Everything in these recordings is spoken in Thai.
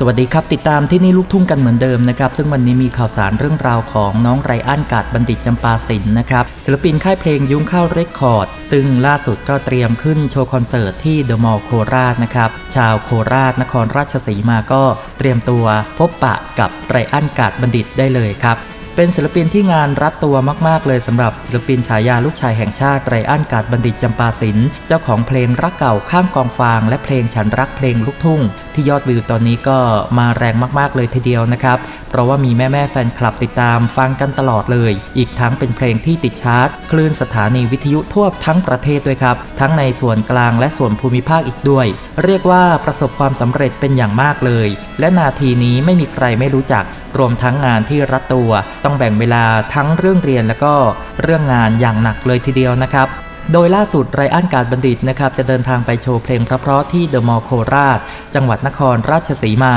สวัสดีครับ ติดตามที่นี่ลูกทุ่งกันเหมือนเดิมนะครับ ซึ่งวันนี้มีข่าวสารเรื่องราวของน้องไรอันกาดบัณฑิตจำปาสินนะครับศิลปินค่ายเพลงยุ้งข้าวเรคคอร์ด ซึ่งล่าสุดก็เตรียมขึ้นโชว์คอนเสิร์ตที่เดอะมอลล์โคราชนะครับ ชาวโคราชนครราชสีมาก็เตรียมตัวพบปะกับไรอันกาดบัณฑิตได้เลยครับ เป็นศิลปินที่งานรัดตัวมาก ๆ เลยสำหรับศิลปินฉายาลูกชายแห่งชาติไรอันกาดบัณฑิตจำปาสินเจ้าของเพลงรักเก่าข้ามกองฟาง และเพลงฉันรักเพลงลูกทุ่ง ที่ยอดวิวตอนนี้ก็มาแรงมาก ๆ เลยทีเดียวนะครับ เพราะว่ามีแม่ ๆ แฟนคลับติดตามฟังกันตลอดเลย อีกทั้งเป็นเพลงที่ติดชาร์ตคลื่นสถานีวิทยุทั่วทั้งประเทศด้วยครับ ทั้งในส่วนกลางและส่วนภูมิภาคอีกด้วย เรียกว่าประสบความสำเร็จเป็นอย่างมากเลย และนาทีนี้ไม่มีใครไม่รู้จัก รวมทั้งงานที่รัดตัว ต้องแบ่งเวลาทั้งเรื่องเรียนแล้วก็เรื่องงานอย่างหนักเลยทีเดียวนะครับโดยล่าสุดไรอันการบัณฑิตนะครับจะเดินทางไปโชว์เพลงเพราะๆที่เดอะมอลล์โคราช จังหวัดนครราชสีมา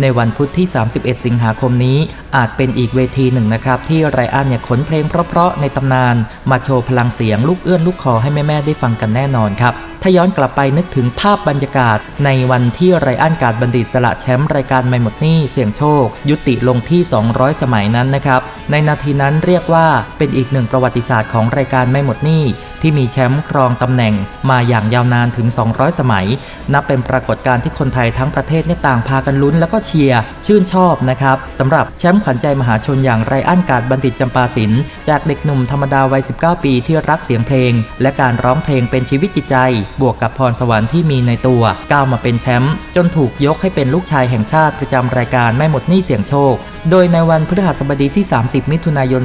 ในวันพุธที่ 31 สิงหาคมนี้ อาจเป็นอีกเวทีหนึ่งนะครับ ที่ไรอันเนี่ยขนเพลงเพราะๆในตำนาน มาโชว์พลังเสียงลูกเอื้อนลูกคอให้แม่ๆได้ฟังกันแน่นอนครับ ถ้าย้อนกลับไปนึกถึงภาพบรรยากาศ ในวันที่ไรอันการบัณฑิตสละแชมป์รายการไม่หมดนี้เสี่ยงโชค ยุติลงที่ 200 สมัยนั้นนะครับ ในนาทีนั้นเรียกว่าเป็นอีกหนึ่งประวัติศาสตร์ของรายการไม่หมดนี้ที่มีแชมป์ครองตำแหน่งมาอย่างยาวนานถึง 200 สมัย นับเป็นปรากฏการณ์ที่คนไทยทั้งประเทศเนี่ยต่างพากันลุ้นแล้วก็เชียร์ชื่นชอบนะครับสำหรับแชมป์ขวัญใจมหาชนอย่างไรอันการบัณฑิตจำปาสินจากเด็กหนุ่มธรรมดาวัย 19 ปีที่รักเสียงเพลง และการร้องเพลงเป็นชีวิตจิตใจบวกกับพรสวรรค์ที่มีในตัว ก้าวมาเป็นแชมป์จนถูกยกให้เป็นลูกชายแห่งชาติประจำรายการไม่หมดหนี้เสียงโชค โดยในวันพฤหัสบดีที่ 30 มิถุนายน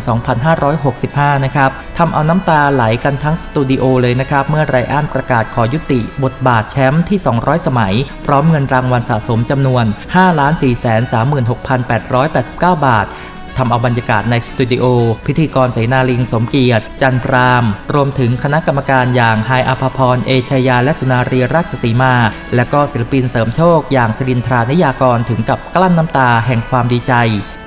2565 นะครับทำเอาน้ำตาไหลกันทั้งสตูดิโอเลยนะครับ เมื่อไรอันประกาศขอยุติ บทบาทแชมป์ที่ 200 สมัย พร้อมเงินรางวัลสะสมจำนวน 5,436,889 บาท ทำเอาบรรยากาศในสตูดิโอ พิธีกรเสนาลิงสมเกียรติ จันพราม รวมถึงคณะกรรมการอย่างไฮอภพร เอชยา และสุนารีราชสีมา และก็ศิลปินเสริมโชค อย่างสิรินทรานิยากรถึงกับกลั้นน้ำตาแห่งความดีใจ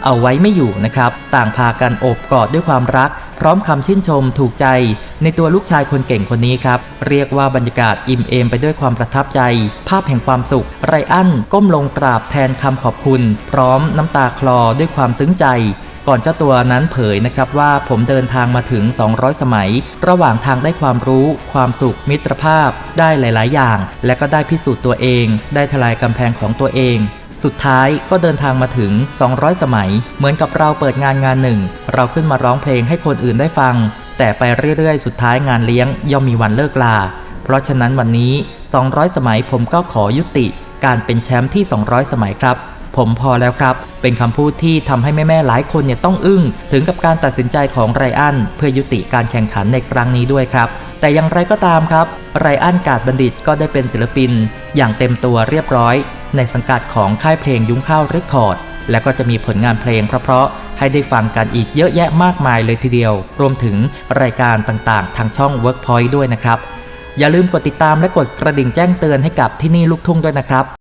เอาไว้ไม่อยู่นะครับ ต่างพากันโอบกอดด้วยความรัก พร้อมคำชื่นชมถูกใจในตัวลูกชายคนเก่งคนนี้ครับ เรียกว่าบรรยากาศอิ่มเอมไปด้วยความประทับใจ ภาพแห่งความสุข ไรอันก้มลงกราบแทนคำขอบคุณ พร้อมน้ำตาคลอด้วยความซึ้งใจก่อนเจ้าตัวนั้นเผยนะครับว่าผมเดินทางมาถึง 200 สมัย ระหว่างทางได้ความรู้ ความสุข มิตรภาพ ได้หลาย ๆ อย่าง และก็ได้พิสูจน์ตัวเอง ได้ทลายกำแพงของตัวเอง สุดท้ายก็เดินทางมาถึง 200 สมัย เหมือนกับเราเปิดงานงานหนึ่ง เราขึ้นมาร้องเพลงให้คนอื่นได้ฟัง แต่ไปเรื่อยๆ สุดท้ายงานเลี้ยงย่อมมีวันเลิกลา เพราะฉะนั้นวันนี้ 200 สมัยผมก็ขอยุติ การเป็นแชมป์ที่ 200 สมัยครับ ผมพอแล้วครับ เป็นคำพูดที่ทำให้แม่ๆหลายคนเนี่ยต้องอึ้ง ถึงกับการตัดสินใจของไรอันเพื่อยุติการแข่งขันในครั้งนี้ด้วยครับแต่อย่างไรก็ตามครับ ไรอันกาดบัณฑิตก็ได้เป็นศิลปิน อย่างเต็มตัวเรียบร้อย ในสังกัดของค่ายเพลงยุ้งข้าวเรคคอร์ด และก็จะมีผลงานเพลงเพราะๆให้ได้ฟังกันอีกเยอะแยะมากมายเลยทีเดียว รวมถึงรายการต่างๆ ทางช่อง Workpoint ด้วยนะครับ อย่าลืมกดติดตามและกดกระดิ่งแจ้งเตือนให้กับที่นี่ลูกทุ่งด้วยนะครับ